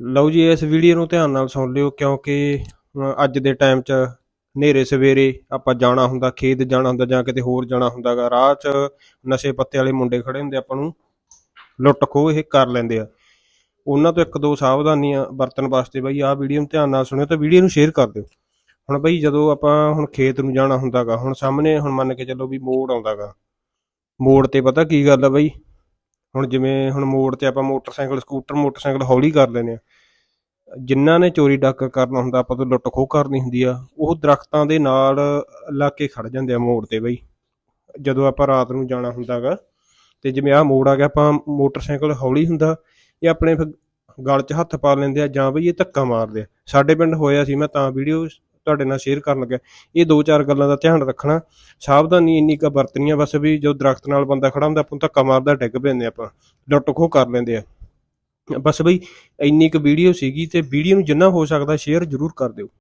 ਲਓ ਜੀ, ਇਸ ਵੀਡੀਓ ਨੂੰ ਧਿਆਨ ਨਾਲ ਸੁਣ ਲਿਓ ਕਿਉਂਕਿ ਅੱਜ ਦੇ ਟਾਈਮ 'ਚ ਹਨੇਰੇ ਸਵੇਰੇ ਆਪਾਂ ਜਾਣਾ ਹੁੰਦਾ, ਖੇਤ ਜਾਣਾ ਹੁੰਦਾ ਜਾਂ ਕਿਤੇ ਹੋਰ ਜਾਣਾ ਹੁੰਦਾਗਾ ਰਾਹ 'ਚ ਨਸ਼ੇ ਪੱਤੇ ਵਾਲੇ ਮੁੰਡੇ ਖੜੇ ਹੁੰਦੇ ਆਪਾਂ ਨੂੰ ਲੁੱਟ ਖੋਹ ਇਹ ਕਰ ਲੈਂਦੇ ਆ। ਉਹਨਾਂ ਤੋਂ ਇੱਕ ਦੋ ਸਾਵਧਾਨੀਆਂ ਵਰਤਣ ਵਾਸਤੇ ਬਈ, ਆਹ ਵੀਡੀਓ ਨੂੰ ਧਿਆਨ ਨਾਲ ਸੁਣਿਓ ਤੇ ਵੀਡੀਓ ਨੂੰ ਸ਼ੇਅਰ ਕਰ ਦਿਓ। ਹੁਣ ਬਈ, ਜਦੋਂ ਆਪਾਂ ਹੁਣ ਖੇਤ ਨੂੰ ਜਾਣਾ ਹੁੰਦਾਗਾ ਹੁਣ ਸਾਹਮਣੇ ਹੁਣ ਮੰਨ ਕੇ ਚੱਲੋ ਵੀ ਮੋੜ ਆਉਂਦਾਗਾ ਮੋੜ ਤੇ ਪਤਾ ਕੀ ਗੱਲ ਆ ਬਈ ਹੁਣ ਜਿਵੇਂ ਹੁਣ ਮੋੜ ਤੇ ਆਪਾਂ ਮੋਟਰਸਾਈਕਲ, ਸਕੂਟਰ, ਮੋਟਰਸਾਈਕਲ ਹੌਲੀ ਕਰ ਲੈਨੇ ਆ ਜਿਨ੍ਹਾਂ ਨੇ ਚੋਰੀ ਡਾਕਾ ਕਰਨਾ ਹੁੰਦਾ, ਆਪਾਂ ਤੋਂ ਲੁੱਟ ਖੋਹ ਕਰਨੀ ਹੁੰਦੀ ਆ, ਉਹ ਦਰਖਤਾਂ ਦੇ ਨਾਲ ਲਾ ਕੇ ਖੜ ਜਾਂਦੇ ਆ ਮੋੜ ਤੇ ਬਈ। ਜਦੋਂ ਆਪਾਂ ਰਾਤ ਨੂੰ ਜਾਣਾ ਹੁੰਦਾਗਾ ਤੇ ਜਿਵੇਂ ਆਹ ਮੋੜ ਆ ਗਿਆ, ਆਪਾਂ ਮੋਟਰਸਾਈਕਲ ਹੌਲੀ ਹੁੰਦਾ ਇਹ ਆਪਣੇ ਫਿਰ ਗਲ 'ਚ ਹੱਥ ਪਾ ਲੈਂਦੇ ਆ ਜਾਂ ਬਈ ਇਹ ਧੱਕਾ ਮਾਰਦੇ ਆ। ਸਾਡੇ ਪਿੰਡ ਹੋਇਆ ਸੀ, ਮੈਂ ਤਾਂ ਵੀਡੀਓ ਤੁਹਾਡੇ ਨਾਲ ਸ਼ੇਅਰ ਕਰਨ ਲੱਗਾ। ਇਹ ਦੋ ਚਾਰ ਗੱਲਾਂ ਦਾ ਧਿਆਨ ਰੱਖਣਾ। ਸਾਵਧਾਨੀ ਇੰਨੀ ਕੁ ਵਰਤਣੀ ਆ, ਬਸ ਵੀ ਜੋ ਦਰਖਤ ਨਾਲ ਬੰਦਾ ਖੜਾ ਹੁੰਦਾ, ਆਪਾਂ ਨੂੰ ਧੱਕਾ ਮਾਰਦਾ, ਡਿੱਗ ਪੈਂਦੇ ਆਪਾਂ। ਲੁੱਟ ਖੋਹ ਕਰ ਲੈਂਦੇ ਆ। ਬਸ ਬਈ, ਇੰਨੀ ਕੁ ਵੀਡੀਓ ਸੀਗੀ ਤੇ ਵੀਡੀਓ ਨੂੰ ਜਿੰਨਾ ਹੋ ਸਕਦਾ ਸ਼ੇਅਰ ਜ਼ਰੂਰ ਕਰ ਦਿਓ।